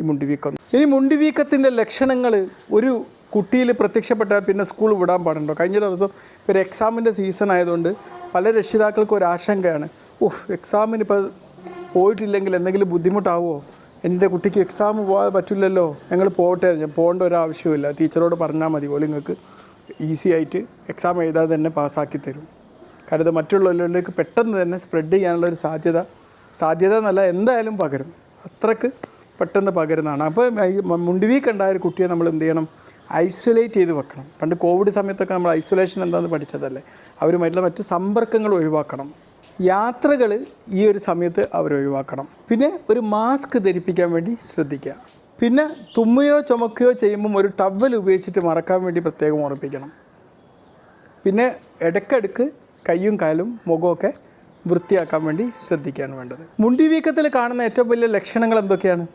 ഈ മുണ്ടിവീക്കം. ഇനി മുണ്ടിവീക്കത്തിന്റെ ലക്ഷണങ്ങൾ ഒരു കുട്ടിയിൽ പ്രത്യക്ഷപ്പെട്ടാൽ പിന്നെ സ്കൂൾ വിടാൻ പാടുണ്ടോ? കഴിഞ്ഞ ദിവസം ഒരു എക്സാമിന്റെ സീസൺ ആയതുകൊണ്ട് പല രക്ഷിതാക്കൾക്കും ഒരു ആശങ്കയാണ്. ഓഹ് എക്സാമിന് ഇപ്പോൾ പോയിട്ടില്ലെങ്കിൽ എന്തെങ്കിലും ബുദ്ധിമുട്ടാവുമോ എന്റെ കുട്ടിക്ക് എക്സാം പോകാൻ പറ്റില്ലല്ലോ. ഞങ്ങൾ പോകട്ടെ ഞാൻ പോകേണ്ട ഒരു ആവശ്യമില്ല ടീച്ചറോട് പറഞ്ഞാൽ മതി പോലും നിങ്ങൾക്ക് ഈസി ആയിട്ട് എക്സാം എഴുതാതെ തന്നെ പാസ്സാക്കി തരും. കാരണം മറ്റുള്ളവരിലേക്ക് പെട്ടെന്ന് തന്നെ സ്പ്രെഡ് ചെയ്യാനുള്ള ഒരു സാധ്യത സാധ്യത എന്നല്ല എന്തായാലും പകരും. അത്രയ്ക്ക് പെട്ടെന്ന് പകരുന്നതാണ്. അപ്പോൾ ഈ മുണ്ടിവീക്ക് ഒരു കുട്ടിയെ നമ്മൾ എന്ത് ചെയ്യണം? ഐസൊലേറ്റ് ചെയ്ത് വെക്കണം. പണ്ട് കോവിഡ് സമയത്തൊക്കെ നമ്മൾ ഐസൊലേഷൻ എന്താണെന്ന് പഠിച്ചതല്ലേ? അവരുമായിട്ടുള്ള മറ്റ് സമ്പർക്കങ്ങൾ ഒഴിവാക്കണം. യാത്രകൾ ഈ ഒരു സമയത്ത് അവർ ഒഴിവാക്കണം. പിന്നെ ഒരു മാസ്ക് ധരിപ്പിക്കാൻ വേണ്ടി ശ്രദ്ധിക്കുക. പിന്നെ തുമ്മുകയോ ചുമക്കുകയോ ചെയ്യുമ്പം ഒരു ടവൽ ഉപയോഗിച്ചിട്ട് മറക്കാൻ വേണ്ടി പ്രത്യേകം ഉറപ്പിക്കണം പിന്നെ ഇടയ്ക്കിടക്ക് കൈയും കാലും മുഖമൊക്കെ വൃത്തിയാക്കാൻ വേണ്ടി ശ്രദ്ധിക്കുകയാണ് വേണ്ടത്. മുണ്ടിവീക്കത്തിൽ കാണുന്ന ഏറ്റവും വലിയ ലക്ഷണങ്ങൾ എന്തൊക്കെയാണ്?